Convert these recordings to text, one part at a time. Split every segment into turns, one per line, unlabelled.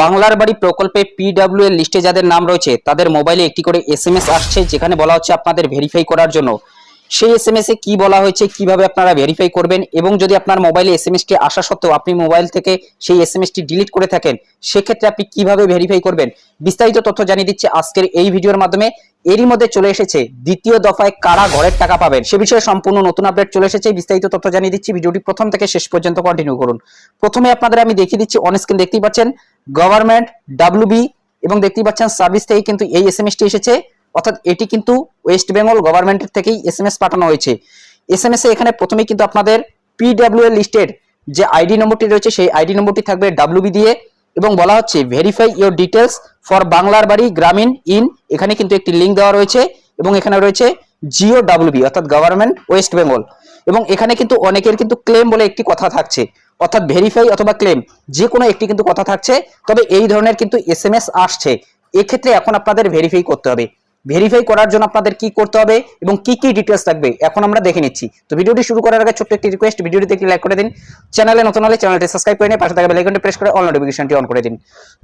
বাংলার বাড়ি প্রকল্পে পিডাব্লিউ এর লিস্টে যাদের নাম রয়েছে, তাদের মোবাইলে একটি করে এস আসছে, যেখানে বলা হচ্ছে আপনাদের ভেরিফাই করার জন্য। সেই এস এসএমএস এ কি বলা হয়েছে, কীভাবে আপনারা ভেরিফাই করবেন এবং যদি আপনার মোবাইলে এসএমএস টি আসা সত্ত্বেও আপনি মোবাইল থেকে সেই এসএমএস টি ডিলিট করে থাকেন, সেক্ষেত্রে আপনি কীভাবে ভেরিফাই করবেন? বিস্তারিত তথ্য জানিয়ে দিচ্ছে আজকের এই ভিডিওর মাধ্যমে। এরই মধ্যে চলে এসেছে দ্বিতীয় দফায় কারা ঘরের টাকা পাবেন, সে বিষয়ে সম্পূর্ণ নতুন আপডেট চলে এসেছে। বিস্তারিত তথ্য জানিয়ে দিচ্ছি, ভিডিওটি প্রথম থেকে শেষ পর্যন্ত কন্টিনিউ করুন। প্রথমে আপনাদের আমি দেখিয়ে দিচ্ছি অন স্ক্রিন দেখতেই পাচ্ছেন গভর্নমেন্ট ডাব্লিউবি এবং দেখতেই পাচ্ছেন সার্ভিস থেকে কিন্তু এই এসএমএস টি এসেছে। অর্থাৎ এটি কিন্তু ওয়েস্ট বেঙ্গল গভর্নমেন্টের থেকেই এস এম এস পাঠানো হয়েছে। এসএমএস এ এখানে প্রথমেই কিন্তু আপনাদের পিডব্লিউ লিস্টের যে আইডি নম্বরটি রয়েছে, সেই আইডি নম্বরটি থাকবে ডাব্লিউবি দিয়ে এবং বলা হচ্ছে ভেরিফাই ইওর ডিটেলস ফর বাংলার বাড়ি গ্রামীণ ইন এখানে কিন্তু একটি লিঙ্ক দেওয়া রয়েছে এবং এখানে রয়েছে জিও ডাব্লিউবি অর্থাৎ গভর্নমেন্ট ওয়েস্ট বেঙ্গল এবং এখানে কিন্তু অনেকের কিন্তু ক্লেম বলে একটি কথা থাকছে, অর্থাৎ ভেরিফাই অথবা ক্লেম যে কোনো একটি কিন্তু কথা থাকছে, তবে এই ধরনের কিন্তু এস এম এস আসছে। এক্ষেত্রে এখন আপনাদের ভেরিফাই করতে হবে। ভেরিফাই করার জন্য আপনাদের কি করতে হবে এবং কি কি ডিটেলস লাগবে? এখন আমরা দেখে নিচ্ছি। তো ভিডিওটি শুরু করার আগে ছোট্ট একটি রিকোয়েস্ট ভিডিওটিতে একটি লাইক করে দিন। চ্যানেলে নতুন হলে চ্যানেলটি সাবস্ক্রাইব করে নিয়ে পাশে থাকা বেল আইকনটি প্রেস করে অল নোটিফিকেশনটি অন করে দিন।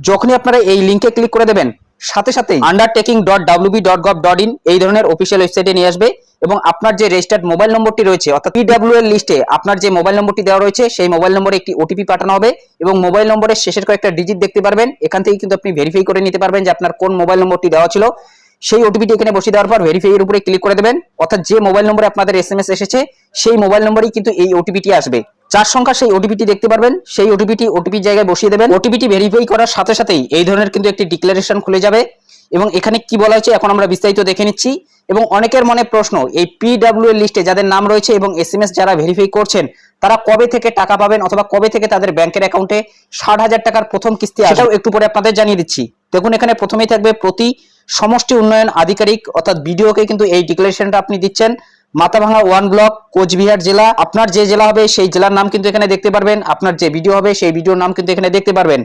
যখনই আপনারা এই লিংকে ক্লিক করে দেবেন, সাথে সাথেই undertaking dot WB dot gov dot in এই ধরনের অফিসিয়াল ওয়েবসাইটে নিয়ে আসবে এবং আপনার যে রেজিস্টার্ড মোবাইল নম্বরটি রয়েছে, অর্থাৎ পিডব্লিউ এর লিস্টে আপনার যে মোবাইল নম্বরটি দেওয়া রয়েছে, সেই মোবাইল নম্বরে একটি ওটিপি পাঠানো হবে এবং মোবাইল নম্বরের শেষের কয়েকটা ডিজিট দেখতে পারবেন। এখান থেকে কিন্তু আপনি ভেরিফাই করে নিতে পারবেন যে আপনার কোন মোবাইল নম্বরটি দেওয়া ছিল। সেই ওটিপিটি এখানে বসিয়ে দেওয়ার পর ভেরিফাই এর উপরে ক্লিক করে দেবেন। অর্থাৎ যে মোবাইল নম্বরে আপনাদের এসএমএস এসেছে, সেই মোবাইল নম্বরেই কিন্তু এই ওটিপিটি আসবে। চার সংখ্যা সেই ওটিপিটি দেখতে পারবেন, সেই ওটিপিটি ওটিপির জায়গায় বসিয়ে দেবেন। ওটিপিটি ভেরিফাই করার সাথে সাথেই এই ধরনের কিন্তু একটি ডিক্লারেশন খুলে যাবে। এবং এখানে কি বলা হয়েছে এখন আমরা বিস্তারিত দেখে নিচ্ছি। এবং অনেকের মনে প্রশ্ন, এই পিডব্লিউ এর লিস্টে যাদের নাম রয়েছে এবং এসএমএস যারা ভেরিফাই করছেন, তারা কবে থেকে টাকা পাবেন অথবা কবে থেকে তাদের ব্যাংকের অ্যাকাউন্টে ষাট হাজার টাকার প্রথম কিস্তি সেটাও একটু পরে আপনাদের জানিয়ে দিচ্ছি। দেখুন, এখানে প্রথমেই থাকবে প্রতি সমষ্টি উন্নয়ন আধিকারিক, অর্থাৎ বিডিওকে কিন্তু এই ডিক্লারেশনটা আপনি দিচ্ছেন। মাথাভাঙা ওয়ান ব্লক, কোচবিহার জেলা, আপনার যে জেলা হবে সেই জেলার নাম কিন্তু এখানে দেখতে পারবেন, আপনার যে ভিডিও হবে সেই ভিডিওর নাম কিন্তু এখানে দেখতে পারবেন।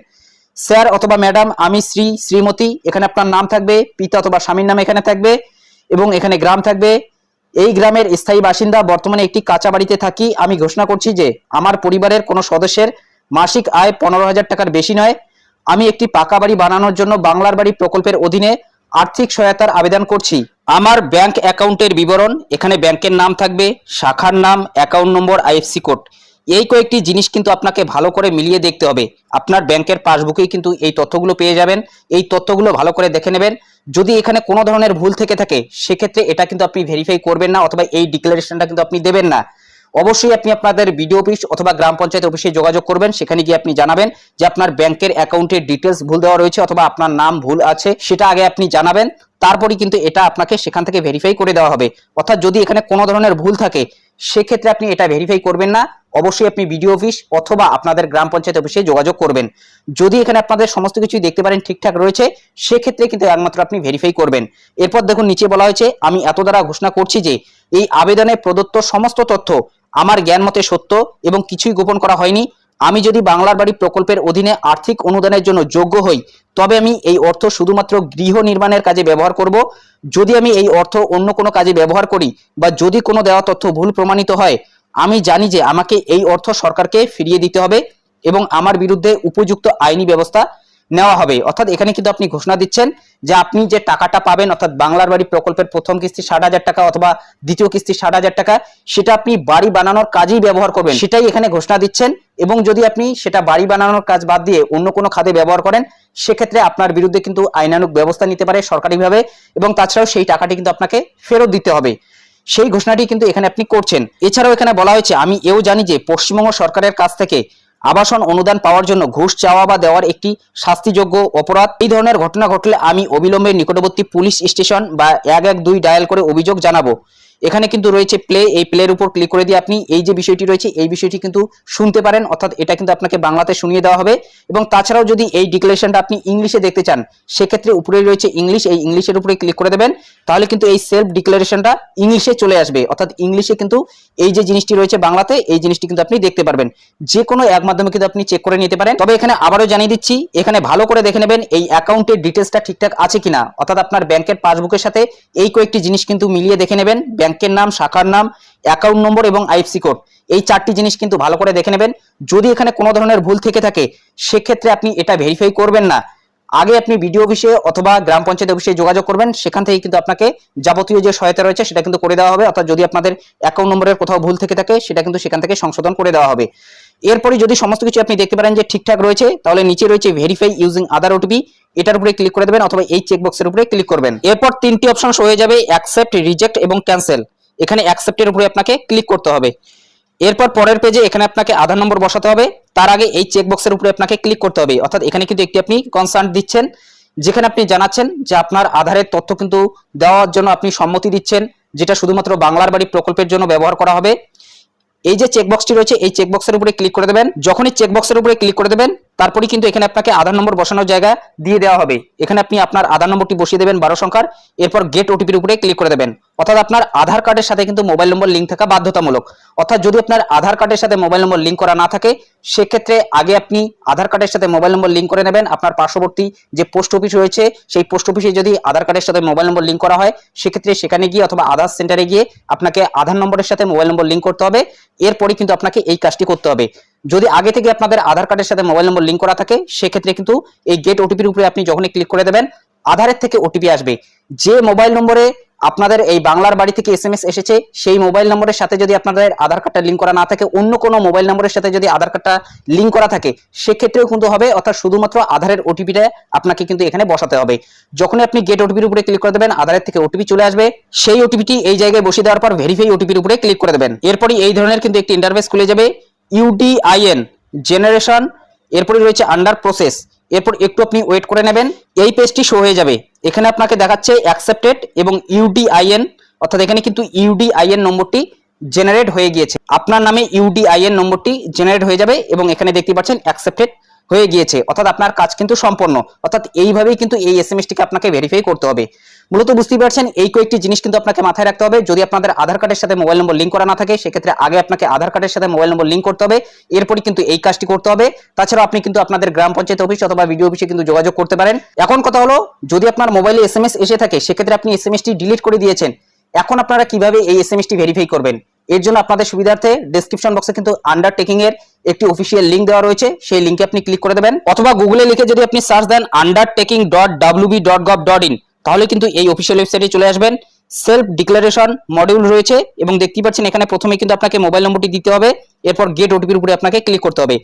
স্যার অথবা ম্যাডাম, আমি শ্রী শ্রীমতী, এখানে আপনার নাম থাকবে, পিতা অথবা স্বামীর নাম এখানে থাকবে এবং এখানে গ্রাম থাকবে। এই গ্রামের স্থায়ী বাসিন্দা, বর্তমানে একটি কাঁচা বাড়িতে থাকি। আমি ঘোষণা করছি যে আমার পরিবারের কোনো সদস্যের মাসিক আয় পনেরো হাজার টাকার বেশি নয়। আমি একটি পাকা বাড়ি বানানোর জন্য বাংলার বাড়ি প্রকল্পের অধীনে আর্থিক সহায়তার আবেদন করছি। আমার ব্যাংক অ্যাকাউন্টের বিবরণ, এখানে ব্যাংকের নাম থাকবে, শাখার নাম, অ্যাকাউন্ট নম্বর, আইএফসি কোড। এই কয়েকটি জিনিস কিন্তু আপনাকে ভালো করে মিলিয়ে দেখতে হবে। আপনার ব্যাংকের পাসবুকেই কিন্তু এই তথ্যগুলো পেয়ে যাবেন। এই তথ্যগুলো ভালো করে দেখে নেবেন। যদি এখানে কোনো ধরনের ভুল থেকে থাকে, সেক্ষেত্রে এটা কিন্তু আপনি ভেরিফাই করবেন না অথবা এই ডিক্লারেশনটা কিন্তু আপনি দেবেন না। অবশ্যই আপনি আপনাদের বিডিও অফিস অথবা গ্রাম পঞ্চায়েত অফিসে যোগাযোগ করবেন। সেখানে গিয়ে আপনি জানাবেন যে আপনার ব্যাংকের অ্যাকাউন্টের ডিটেলস ভুল দেওয়া রয়েছে অথবা আপনার নাম ভুল আছে, সেটা আগে আপনি জানাবেন। তারপরই কিন্তু এটা আপনাকে সেখান থেকে ভেরিফাই করে দেওয়া হবে। অর্থাৎ যদি এখানে কোনো ধরনের ভুল থাকে, সেক্ষেত্রে আপনি এটা ভেরিফাই করবেন না। অবশ্যই আপনি বিডিও অফিস অথবা আপনাদের গ্রাম পঞ্চায়েত অফিসে যোগাযোগ করবেন। যদি এখানে আপনাদের সমস্ত কিছুই দেখতে পারেন ঠিকঠাক রয়েছে, সেক্ষেত্রে কিন্তু একমাত্র আপনি ভেরিফাই করবেন। এরপর দেখুন, নিচে বলা হয়েছে, আমি এত দ্বারা ঘোষণা করছি যে, এই আবেদনে প্রদত্ত সমস্ত তথ্য আমার জ্ঞান মতে সত্য এবং কিছুই গোপন করা হয়নি। আমি যদি বাংলার বাড়ি প্রকল্পের অধীনে আর্থিক অনুদানের জন্য যোগ্য হই, তবে আমি এই অর্থ শুধুমাত্র গৃহ নির্মাণের কাজে ব্যবহার করব। যদি আমি এই অর্থ অন্য কোনো কাজে ব্যবহার করি বা যদি কোনো দেওয়া তথ্য ভুল প্রমাণিত হয়, আমি জানি যে আমাকে এই অর্থ সরকারকে ফিরিয়ে দিতে হবে এবং আমার বিরুদ্ধে উপযুক্ত আইনি ব্যবস্থা নেওয়া হবে। অর্থাৎ এখানে কিন্তু আপনি ঘোষণা দিচ্ছেন যে আপনি যে টাকাটা পাবেন, অর্থাৎ বাংলার বাড়ি প্রকল্পের প্রথম কিস্তি ষাট হাজার টাকা অথবা দ্বিতীয় কিস্তি ষাট হাজার টাকা, সেটা আপনি বাড়ি বানানোর কাজেই ব্যবহার করবেন। সেটাই এখানে ঘোষণা দিচ্ছেন এবং যদি আপনি সেটা বাড়ি বানানোর কাজ বাদ দিয়ে অন্য কোনো খাতে ব্যবহার করেন, সেক্ষেত্রে আপনার বিরুদ্ধে কিন্তু আইনানুক ব্যবস্থা নিতে পারে সরকারিভাবে এবং তাছাড়াও সেই টাকাটি কিন্তু আপনাকে ফেরত দিতে হবে। সেই ঘোষণাটি কিন্তু এখানে আপনি করছেন। এছাড়াও এখানে বলা হয়েছে, আমি এও জানি যে পশ্চিমবঙ্গ সরকারের কাছ থেকে আবাসন অনুদান পাওয়ার জন্য ঘুষ চাওয়া বা দেওয়ার একটি শাস্তিযোগ্য অপরাধ। এই ধরনের ঘটনা ঘটলে আমি অবিলম্বে নিকটবর্তী পুলিশ স্টেশন বা এক এক দুই ডায়াল করে অভিযোগ জানাব। এখানে কিন্তু রয়েছে প্লে এই প্লের উপর ক্লিক করে দিয়ে আপনি এই যে বিষয়টি রয়েছে, এই বিষয়টি কিন্তু শুনতে পারেন, অর্থাৎ এটা কিন্তু আপনাকে বাংলাতে শুনিয়ে দেওয়া হবে। এবং তাছাড়াও যদি এই ডিক্লারেশনটা আপনি ইংলিশে দেখতে চান, সেক্ষেত্রে উপরে রয়েছে ইংলিশ, এই ইংলিশের উপরে ক্লিক করে দেবেন। তাহলে কিন্তু এই সেলফ ডিক্লারেশনটা ইংলিশে চলে আসবে। অর্থাৎ ইংলিশে কিন্তু এই যে জিনিসটি রয়েছে বাংলাতে, এই জিনিসটি কিন্তু আপনি দেখতে পারবেন। যে কোনো এক মাধ্যমে কিন্তু আপনি চেক করে নিতে পারেন। তবে এখানে আবারও জানিয়ে দিচ্ছি, এখানে ভালো করে দেখে নেবেন এই অ্যাকাউন্টের ডিটেলসটা ঠিকঠাক আছে কিনা। অর্থাৎ আপনার ব্যাংকের পাসবুকের সাথে এই কয়েকটি জিনিস কিন্তু মিলিয়ে দেখে নেবেন। ব্যাংক ব্যাংকের নাম, শাখার নাম অ্যাকাউন্ট নম্বর এবং আইএফসি কোড এই চারটি জিনিস কিন্তু ভালো করে দেখে নেবেন। যদি এখানে কোনো ধরনের ভুল থেকে থাকে, সেক্ষেত্রে আপনি এটা ভেরিফাই করবেন না। আগে আপনি বিডিও অফিসে অথবা গ্রাম পঞ্চায়েত অফিসে যোগাযোগ করবেন, সেখান থেকে কিন্তু আপনাকে যাবতীয় যে সহায়তা রয়েছে, সেটা কিন্তু করে দেওয়া হবে। অর্থাৎ যদি আপনাদের অ্যাকাউন্ট নম্বরের কোথাও ভুল থেকে থাকে, সেটা কিন্তু সেখান থেকে সংশোধন করে দেওয়া হবে। এরপরে যদি সমস্ত কিছু আপনি দেখতে পারেন যে ঠিকঠাক রয়েছে, তাহলে নিচে রয়েছে ভেরিফাই ইউজিং আদার ওটিপি এটার উপরে ক্লিক করে দেবেন অথবা এই চেকবক্সের উপরে ক্লিক করবেন। এরপর তিনটি অপশন হয়ে যাবে অ্যাকসেপ্ট রিজেক্ট এবং ক্যান্সেল এখানে অ্যাকসেপ্টের উপরে আপনাকে ক্লিক করতে হবে। এরপর পরের পেজে এখানে আপনাকে আধার নম্বর বসাতে হবে, তার আগে এই চেকবক্সের উপরে আপনাকে ক্লিক করতে হবে। অর্থাৎ এখানে কিন্তু একটি আপনি কনসার্ন দিচ্ছেন, যেখানে আপনি জানাচ্ছেন যে আপনার আধারের তথ্য কিন্তু দেওয়ার জন্য আপনি সম্মতি দিচ্ছেন, যেটা শুধুমাত্র বাংলার বাড়ি প্রকল্পের জন্য ব্যবহার করা হবে। এই যে চেকবক্সটি রয়েছে, এই চেকবক্সের উপরে ক্লিক করে দেবেন। যখনই চেকবক্সের উপরে ক্লিক করে দেবেন তারপরে কিন্তু এখানে আপনাকে আধার নম্বর বসানোর জায়গা দিয়ে দেওয়া হবে। এখানে আপনি আপনার আধার নম্বরটি বসিয়ে দেবেন বারো সংখ্যার, এরপর গেট ওটিপির উপরে ক্লিক করে দেবেন। অর্থাৎ আপনার আধার কার্ডের সাথে কিন্তু মোবাইল নম্বর লিঙ্ক থাকা বাধ্যতামূলক। অর্থাৎ যদি আপনার আধার কার্ডের সাথে মোবাইল নম্বর লিঙ্ক করা না থাকে, সেক্ষেত্রে আগে আপনি আধার কার্ডের সাথে মোবাইল নম্বর লিঙ্ক করে নেবেন। আপনার পার্শ্ববর্তী যে পোস্ট অফিস রয়েছে, সেই পোস্ট অফিসে যদি আধার কার্ডের সাথে মোবাইল নম্বর লিঙ্ক করা হয়, সেক্ষেত্রে সেখানে গিয়ে অথবা আধার সেন্টারে গিয়ে আপনাকে আধার নম্বরের সাথে মোবাইল নম্বর লিঙ্ক করতে হবে। এরপরে কিন্তু আপনাকে এই কাজটি করতে হবে। যদি আগে থেকে আপনাদের আধার কার্ডের সাথে মোবাইল নম্বর লিঙ্ক করা থাকে, সেক্ষেত্রে কিন্তু এই গেট ওটিপির উপরে আপনি যখনই ক্লিক করে দেবেন, আধারের থেকে ওটিপি আসবে। যে মোবাইল নম্বরে আপনাদের এই বাংলার বাড়ি থেকে এস এসেছে, সেই মোবাইল নম্বরের সাথে যদি আপনাদের আধার কার্ডটা লিঙ্ক করা না থাকে, অন্য কোনো মোবাইল নম্বরের সাথে যদি আধার কার্ডটা লিঙ্ক করা থাকে, সেক্ষেত্রেও কিন্তু হবে, অর্থাৎ শুধুমাত্র আধারের ওটিপিটা আপনাকে কিন্তু এখানে বসাতে হবে। যখনই আপনি গেট ওটিপির উপরে ক্লিক করে দেবেন, আধারের থেকে ওটিপি চলে আসবে, সেই ওটিপিটি এই জায়গায় বসিয়ে দেওয়ার পর ভেরিফাই ওটিপির উপরে ক্লিক করে দেবেন। এরপরই এই ধরনের কিন্তু একটি ইন্টারভেস খুলে যাবে। ইউডিআইএন জেনারেশন এরপরে রয়েছে আন্ডার প্রসেস এরপর একটু আপনি ওয়েট করে নেবেন, এই পেজটি শো হয়ে যাবে। এখানে আপনাকে দেখাচ্ছে অ্যাকসেপ্টেড এবং ইউডিআইএন, অর্থাৎ এখানে কিন্তু ইউডিআইএন নম্বরটি জেনারেট হয়ে গিয়েছে। আপনার নামে ইউডিআইএন নম্বরটি জেনারেট হয়ে যাবে এবং এখানে দেখতে পাচ্ছেন অ্যাকসেপ্টেড হয়ে গিয়েছে। অর্থাৎ আপনার কাজ কিন্তু সম্পন্ন। অর্থাৎ এইভাবেই কিন্তু এই এস এসএমএসটিকে আপনাকে ভেরিফাই করতে হবে। মূলত বুঝতেই পারছেন, এই কয়েকটি জিনিস কিন্তু আপনাকে মাথায় রাখতে হবে। যদি আপনাদের আধার কার্ডের সাথে মোবাইল নম্বর লিঙ্ক করা না থাকে, সেক্ষেত্রে আগে আপনাকে আধার কার্ডের সাথে মোবাইল নম্বর লিঙ্ক করতে হবে। এরপরই কিন্তু এই কাজটি করতে হবে। তাছাড়া আপনি কিন্তু আপনাদের গ্রাম পঞ্চায়েত অফিস অথবা ভিডিও অফিসে কিন্তু যোগাযোগ করতে পারেন। এখন কথা হলো, যদি আপনার মোবাইলে এসএমএস এসে থাকে, সেক্ষেত্রে আপনি এসএমএসটি ডিলিট করে দিয়েছেন। এখন আপনারা কীভাবে এই এসএমএসটি ভেরিফাই করবেন? এর জন্য আপনাদের সুবিধার্থে ডেসক্রিপশন বক্সে কিন্তু আন্ডারটেকিং এর একটি অফিসিয়াল লিঙ্ক দেওয়া রয়েছে। সেই লিংকে আপনি ক্লিক করে দেবেন। অথবা গুগলে লিখে যদি আপনি search then undertaking dot WB dot gov dot in তাহলে কিন্তু এই অফিসিয়াল ওয়েবসাইটে চলে আসবেন। সেলফ ডিক্লারেশন মডিউল রয়েছে এবং দেখতেই পাচ্ছেন এখানে প্রথমে কিন্তু আপনাকে মোবাইল নম্বরটি দিতে হবে, এরপর গেট ওটিপির উপরে আপনাকে ক্লিক করতে হবে।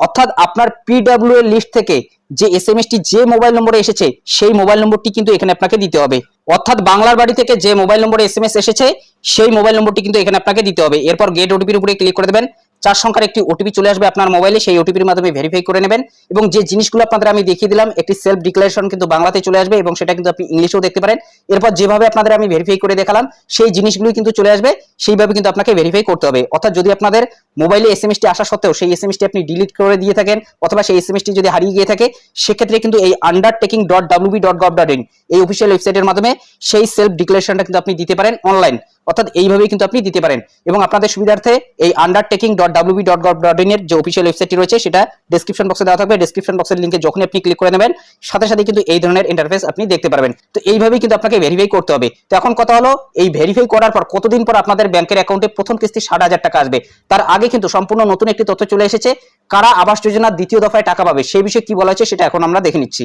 অর্থাৎ আপনার পিডব্লিউ এর লিস্ট থেকে যে এস এম টি যে মোবাইল নম্বরে এসেছে, সেই মোবাইল নম্বরটি কিন্তু এখানে আপনাকে দিতে হবে। অর্থাৎ বাংলার বাড়ি থেকে যে মোবাইল নম্বরে এস এসেছে, সেই মোবাইল নম্বরটি কিন্তু এখানে আপনাকে দিতে হবে। এরপর গেট ওটিপির উপরে ক্লিক করে দেবেন। চার সংখ্যার একটি ওটিপি চলে আসবে আপনার মোবাইলে সেই ওটিপির মাধ্যমে ভেরিফাই করে নেবেন এবং যে জিনিসগুলো আপনাদের আমি দেখিয়ে দিলাম, একটি সেলফ ডিক্লারেশন কিন্তু বাংলাতে চলে আসবে এবং সেটা কিন্তু আপনি ইংলিশেও দেখতে পারেন। এরপর যেভাবে আপনাদের আমি ভেরিফাই করে দেখালাম, সেই জিনিসগুলো কিন্তু চলে আসবে, সেইভাবে কিন্তু আপনাকে ভেরিফাই করতে হবে। অর্থাৎ যদি আপনাদের মোবাইলে এসএমএসটি আসা সত্ত্বেও সেই এসএমএসটি আপনি ডিলিট করে দিয়ে থাকেন, অথবা সেই এসএমএসটি যদি হারিয়ে গিয়ে থাকে, সেক্ষেত্রে কিন্তু এই undertaking dot WB dot gov dot in এই অফিসিয়াল ওয়েবসাইটের মাধ্যমে সেই সেলফ ডিক্লারেশনটা কিন্তু আপনি দিতে পারেন অনলাইন অর্থাৎ এইভাবেই কিন্তু আপনি দিতে পারেন। এবং আপনাদের সুবিধার্থে এই undertaking dot WB dot gov dot in এর যে অফিসিয়াল ওয়েবসাইটটি রয়েছে, সেটা ডেসক্রিপশন বক্সে দেওয়া থাকবে। ডেসক্রিপশন বক্সের লিঙ্কে যখনই আপনি ক্লিক করে নেবেন, সাথে সাথে কিন্তু এই ধরনের ইন্টারফেস আপনি দেখতে পারবেন। তো এইভাবেই কিন্তু আপনাকে ভেরিফাই করতে হবে। তো এখন কথা হলো, এই ভেরিফাই করার পর কতদিন পর আপনাদের ব্যাংকের অ্যাকাউন্টে প্রথম কিস্তি ষাট হাজার টাকা আসবে? তার আগে কিন্তু সম্পূর্ণ নতুন একটি তথ্য চলে এসেছে। কারা আবাস যোজনার দ্বিতীয় দফায় টাকা পাবে? সেই বিষয়ে কি বলা হয়েছে, সেটা এখন আমরা দেখে নিচ্ছি।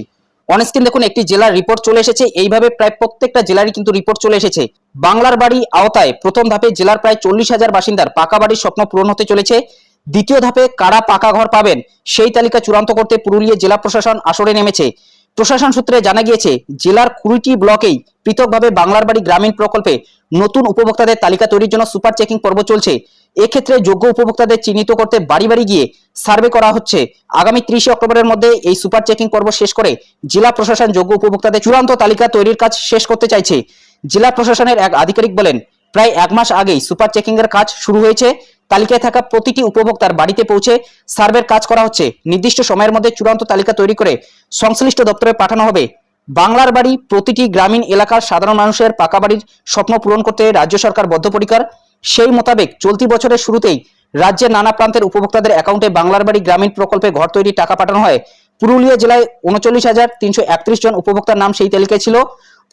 অনস্ক্রিন দেখুন, একটি জেলার রিপোর্ট চলে এসেছে। এইভাবে প্রায় প্রত্যেকটা জেলারই কিন্তু রিপোর্ট চলে এসেছে। বাংলার বাড়ি আওতায় প্রথম ধাপে জেলার প্রায় চল্লিশ হাজার বাসিন্দার পাকা বাড়ির স্বপ্ন পূরণ হতে চলেছে। দ্বিতীয় ধাপে কারা পাকা ঘর পাবেন, সেই তালিকা চূড়ান্ত করতে পুরুলিয়া জেলা প্রশাসন আসরে নেমেছে। প্রশাসন সূত্রে জানা গিয়েছে, জেলার কুড়িটি ব্লকেই পৃথকভাবে বাংলার বাড়ি গ্রামীণ প্রকল্পে নতুন উপভোক্তাদের তালিকা তৈরির জন্য সুপার চেকিং পর্ব চলছে। এক্ষেত্রে যোগ্য উপভোক্তাদের চিহ্নিত করতে বাড়ি বাড়ি গিয়ে সার্ভে করা হচ্ছে। আগামী ত্রিশে অক্টোবরের মধ্যে এই সুপার চেকিং পর্ব শেষ করে জেলা প্রশাসন যোগ্য উপভোক্তাদের চূড়ান্ত তালিকা তৈরির কাজ শেষ করতে চাইছে। জেলা প্রশাসনের এক আধিকারিক বলেন, প্রায় এক মাস আগেই সুপার চেকিং এর কাজ শুরু হয়েছে। তালিকায় থাকা প্রতিটি উপভোক্তার বাড়িতে পৌঁছে সার্ভের কাজ করা হচ্ছে। নির্দিষ্ট সময়ের মধ্যে চূড়ান্ত তালিকা তৈরি করে সংশ্লিষ্ট দপ্তরে পাঠানো হবে। বাংলার বাড়ি প্রতিটি গ্রামীণ এলাকার সাধারণ মানুষের পাকা বাড়ির স্বপ্ন পূরণ করতে রাজ্য সরকার বদ্ধপরিকর। সেই মোতাবেক চলতি বছরের শুরুতেই রাজ্যের নানা প্রান্তের উপভোক্তাদের অ্যাকাউন্টে বাংলার বাড়ি গ্রামীণ প্রকল্পে ঘর তৈরি টাকা পাঠানো হয়। পুরুলিয়া জেলায় উনচল্লিশ হাজার তিনশো একত্রিশ জন উপভোক্তার নাম সেই তালিকায় ছিল।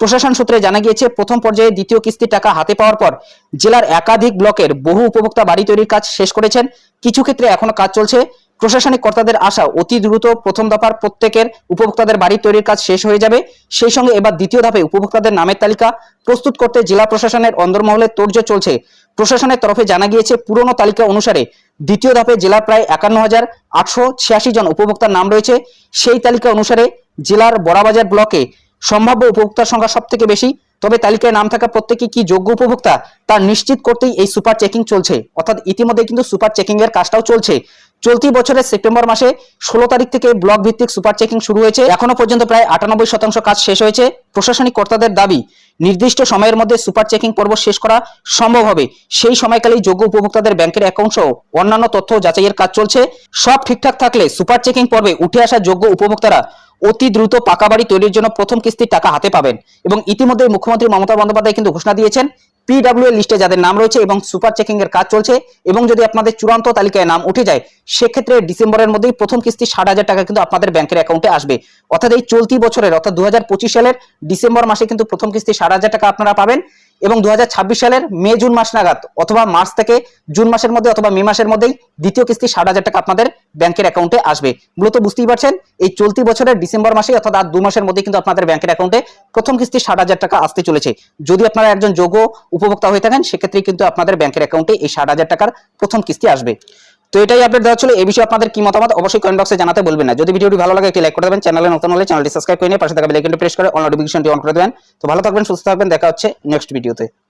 প্রশাসন সূত্রে জানা গিয়েছে, প্রথম পর্যায়ে দ্বিতীয় কিস্তির টাকা হাতে পাওয়ার পর জেলার একাধিক ব্লকের বহু উপভোক্তা বাড়ি তৈরির কাজ শেষ করেছেন। কিছু ক্ষেত্রে এখনও কাজ চলছে। প্রশাসনিক কর্তাদের আশা, অতি দ্রুত প্রথম দফার প্রত্যেকের উপভোক্তাদের বাড়ি তৈরির কাজ শেষ হয়ে যাবে। সেই সঙ্গে এবার দ্বিতীয় ধাপে উপভোক্তাদের নামের তালিকা প্রস্তুত করতে জেলা প্রশাসনের অন্দরমহলে তোড়জোড় চলছে। প্রশাসনের তরফে জানা গিয়েছে, পুরনো তালিকা অনুসারে দ্বিতীয় ধাপে জেলার প্রায় একান্ন হাজার আটশো জন উপভোক্তার নাম রয়েছে। সেই তালিকা অনুসারে জেলার বড়াবাজার ব্লকে সম্ভাব্য উপভোক্তার সংখ্যা সব থেকে বেশি। তবে তালিকায় নাম থাকা প্রত্যেকে কি যোগ্য উপভোক্তা তা নিশ্চিত করতেই এই সুপার চেকিং চলছে। অর্থাৎ ইতিমধ্যে কিন্তু সুপার চেকিং এর কাজটাও চলছে। চলতি বছরের সেপ্টেম্বর মাসে ষোলো তারিখ থেকে ব্লক ভিত্তিক সুপার চেকিং শুরু হয়েছে। এখনও পর্যন্ত প্রায় আটানব্বই শতাংশ কাজ শেষ হয়েছে। প্রশাসনিক কর্তাদের দাবি, নির্দিষ্ট সময়ের মধ্যে সুপার চেকিং পর্ব শেষ করা সম্ভব হবে। সেই সময়কালেই যোগ্য উপভোক্তাদের ব্যাংকের অ্যাকাউন্ট সহ অন্যান্য তথ্য যাচাইয়ের কাজ চলছে। সব ঠিকঠাক থাকলে সুপার চেকিং পর্বে উঠে আসা যোগ্য উপভোক্তারা অতি দ্রুত পাকা বাড়ি তৈরির জন্য প্রথম কিস্তির টাকা হাতে পাবেন। এবং ইতিমধ্যে মুখ্যমন্ত্রী মমতা বন্দ্যোপাধ্যায় কিন্তু ঘোষণা দিয়েছেন পিডব্লিউ লিস্টে যাদের নাম রয়েছে এবং সুপার চেকিং এর কাজ চলছে, এবং যদি আপনাদের চূড়ান্ত তালিকায় নাম উঠে যায়, সেক্ষেত্রে ডিসেম্বরের মধ্যেই প্রথম কিস্তি ষাট হাজার টাকা কিন্তু আপনাদের ব্যাংকের অ্যাকাউন্টে আসবে। অর্থাৎ এই চলতি বছরের, অর্থাৎ দু হাজার পঁচিশ সালের ডিসেম্বর মাসে কিন্তু প্রথম কিস্তি ষাট হাজার টাকা আপনারা পাবেন। এবং দু হাজার ছাব্বিশ সালের মে, জুন মাস নাগাদ অথবা মার্চ থেকে জুন মাসের মধ্যে অথবা মে মাসের মধ্যেই দ্বিতীয় কিস্তি ষাট হাজার টাকা আপনাদের ব্যাংকের অ্যাকাউন্টে আসবে। মূলত বুঝতেই পারছেন, এই চলতি বছরের ডিসেম্বর মাসে অর্থাৎ আর দু মাসের মধ্যে কিন্তু আপনাদের ব্যাংকের অ্যাকাউন্টে প্রথম কিস্তি ষাট হাজার টাকা আসতে চলেছে। যদি আপনারা একজন যোগ্য উপভোক্তা হয়ে থাকেন সেক্ষেত্রে কিন্তু আপনাদের ব্যাংকের অ্যাকাউন্টে এই ষাট হাজার টাকার প্রথম কিস্তি আসবে। তো এটাই আপডেট দেওয়া ছিল। এই বিষয়ে আপনাদের কি মতামত অবশ্যই কমেন্ট বক্সে জানাতে বলবেন না। যদি ভিডিওটি ভালো লাগে, একটি লাইক করে দেবেন। চ্যানেলে নতুন হলে চ্যানেলটি সাবস্ক্রাইব করে নিয়ে পাশে থাকা বেল আইকনটি প্রেস করে অল নোটিফিকেশনটি অন করে দেবেন। তো ভালো থাকবেন, সুস্থ থাকবেন। দেখা হচ্ছে নেক্সট ভিডিওতে